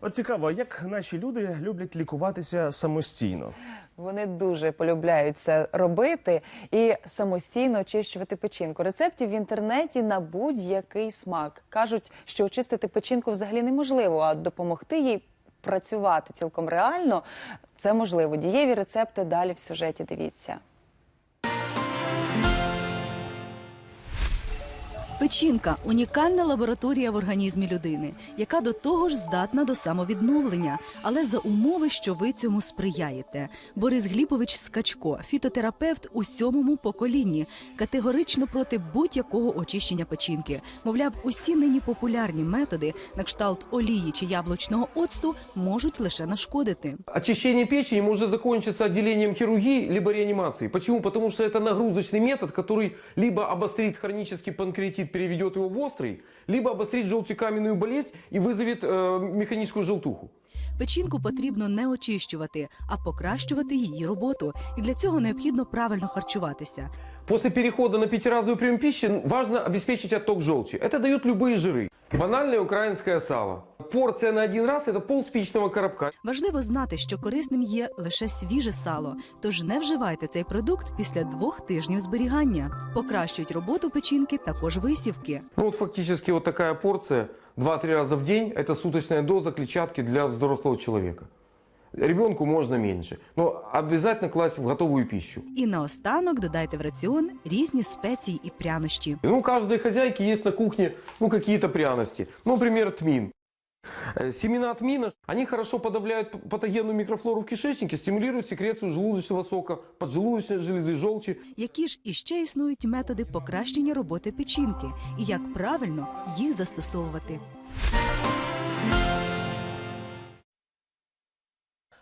От цікаво, як наші люди люблять лікуватися самостійно. Вони дуже полюбляють це робити і самостійно очищувати печінку. Рецептів в інтернеті на будь-який смак кажуть, що очистити печінку взагалі неможливо, а допомогти їй працювати цілком реально це можливо. Дієві рецепти далі в сюжеті. Дивіться. Печінка унікальна лабораторія в організмі людини, яка до того ж здатна до самовідновлення, але за умови, що ви цьому сприяєте. Борис Гліпович Скачко, фітотерапевт у сьомому поколінні, категорично проти будь-якого очищення печінки. Мовляв, усі нині популярні методи, на кшталт олії чи яблучного оцту, можуть лише нашкодити. Очищение печени может закончиться отделением хирургии либо реанимацией. Почему? Потому что это нагрузочный метод, который либо обострит хронический панкреатит, переведет его в острый, либо обострит желчекаменную болезнь и вызовет э, механическую желтуху. Печінку потрібно не очищувати, а покращувати її роботу. І для цього необхідно правильно харчуватися. После перехода на пятиразовый прием пищи важно обеспечить отток желчи. Это дают любые жиры. Банальное украинское сало. Порция на один раз – это пол спичного коробка. Важливо знати, що корисним є лише свіже сало, тож не вживайте цей продукт після двох тижнів зберігання. Покращують роботу печінки також висівки. Ну вот фактически вот такая порция 2-3 раза в день – это суточная доза клетчатки для взрослого человека. Ребенку можно меньше, но обязательно класть в готовую пищу. І наостанок додайте в раціон різні спеції і прянощі. Ну, у каждой хозяйки есть на кухне ну, какие-то пряности. Ну, например, тмин. Э, Семена тмина, они хорошо подавляют патогенную микрофлору в кишечнике, стимулируют секрецию желудочного сока, поджелудочной железы, желчи. Які ж іще існують методи покращення роботи печінки і як правильно їх застосовувати?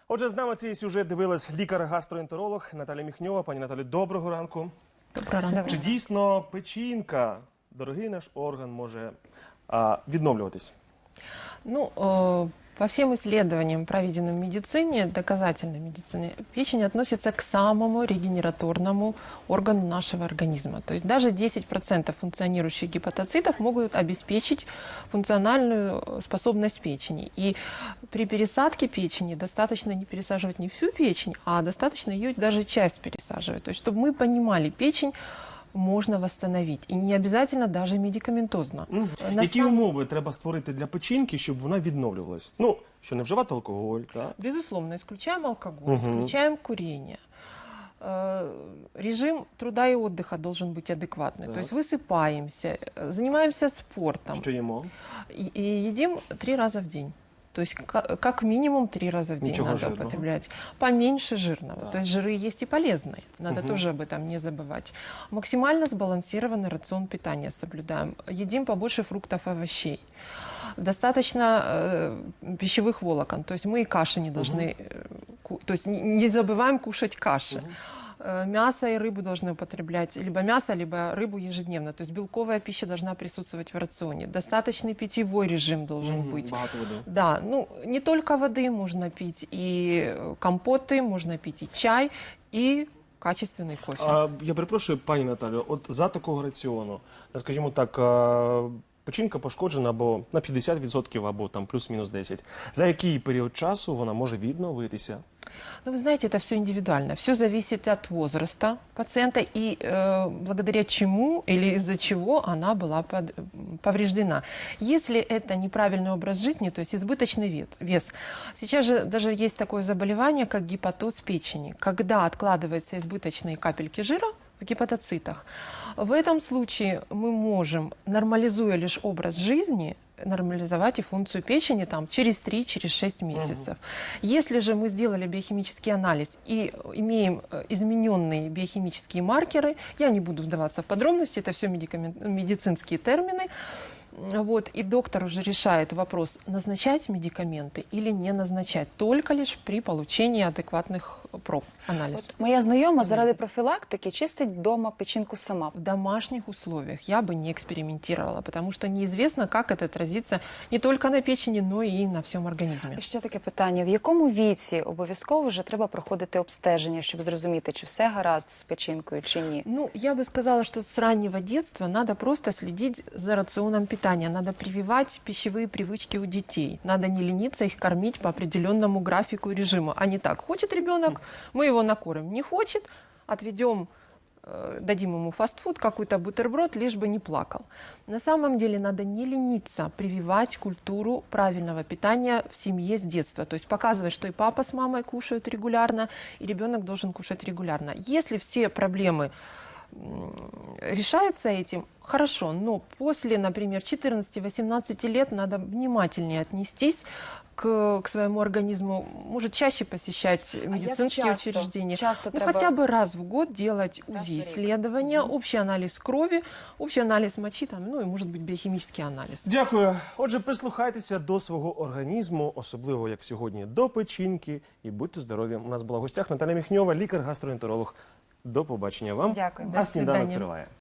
Отже, з нами цей сюжет дивилась лікар-гастроентеролог Наталя Міхньова. Пані Наталі, доброго ранку. Чи дійсно печінка, дорогий наш орган, може а, відновлюватись? Ну, э, по всем исследованиям, проведенным в медицине, доказательной медицине, печень относится к самому регенераторному органу нашего организма. То есть даже 10% функционирующих гепатоцитов могут обеспечить функциональную э, способность печени. И при пересадке печени достаточно не пересаживать не всю печень, а достаточно ее даже часть пересаживать. То есть чтобы мы понимали, печень можно восстановить. И не обязательно даже медикаментозно. На Які самом- умови треба створити для печінки, щоб вона відновлювалась? Ну, що не вживати алкоголь, так? Безусловно, исключаем алкоголь, Мгм. исключаем курение. Э, Режим труда и отдыха должен быть адекватный. Так. То есть высыпаемся, э, занимаемся спортом Що їмо? и, и едим три раза в день. То есть ка- как минимум три раза в день Ничего надо жирного. употреблять. Поменьше жирного. Так. То есть жиры есть и полезные. Надо Мгм. тоже об этом не забывать. Максимально сбалансированный рацион питания соблюдаем. Едим побольше фруктов и овощей. Достаточно э, пищевых волокон. То есть мы и каши не должны... э, ку- то есть не- не забываем кушать каши. Э, Мясо и рыбу должны употреблять, либо мясо, либо рыбу ежедневно. То есть белковая пища должна присутствовать в рационе. Достаточный питьевой режим должен Мгм, быть. Багато води. Да, ну не только воды можно пить, и э, компоты, можно пить и чай, и качественный кофе. А, я перепрошую, пані Наталю, от за такого раціону, ну, скажімо так, а, печінка пошкоджена або на 50%, або там плюс-мінус 10. За який період часу вона може відновитися? Ну, вы знаете, это все индивидуально. Все зависит от возраста пациента и э, благодаря чему или из-за чего она была под- повреждена. Если это неправильный образ жизни, то есть избыточный вет- вес. Сейчас же даже есть такое заболевание, как гепатоз печени, когда откладываются избыточные капельки жира в гепатоцитах. В этом случае мы можем, нормализуя лишь образ жизни, нормализовать и функцию печени там, через 3-6 месяцев. Если же мы сделали биохимический анализ и имеем э, измененные биохимические маркеры, я не буду вдаваться в подробности, это все медицинские термины, вот, и доктор уже решает вопрос, назначать медикаменты или не назначать, только лишь при получении адекватных проб анализа. От моя знайома заради профілактики чистить вдома печінку сама. В домашних условиях я бы не экспериментировала, потому что неизвестно, как это отразится не только на печени, но и на всем организме. І Ще таке питання: в якому віці обов'язково вже треба проходити обстеження, щоб зрозуміти, чи все гаразд з печінкою, чи ні? Ну, я бы сказала, что с раннего детства надо просто следить за рационом питания. питания надо прививать пищевые привычки у детей. Надо не лениться их кормить по определенному графику и режиму. А не так. Хочет ребенок, мы его накормим. Не хочет, отведем э, дадим ему фастфуд, какой-то бутерброд, лишь бы не плакал. На самом деле надо не лениться, прививать культуру правильного питания в семье с детства. То есть показывать, что и папа с мамой кушают регулярно, и ребенок должен кушать регулярно. Если все проблемы решаются этим, хорошо, но после, например, 14-18 лет надо внимательнее отнестись к, к своему организму, может чаще посещать медицинские часто? учреждения. Часто ну, треба? хотя бы раз в год делать Раз в УЗИ рік. исследования, общий анализ крови, общий анализ мочи, там, ну и может быть биохимический анализ. Дякую. Отже, прислухайтеся до свого організму, особливо як сьогодні, до печінки, і будьте здорові. У нас була в гостях Наталя Міхньова, лікар-гастроентеролог. До побачення вам. Дякую. А сніданок триває.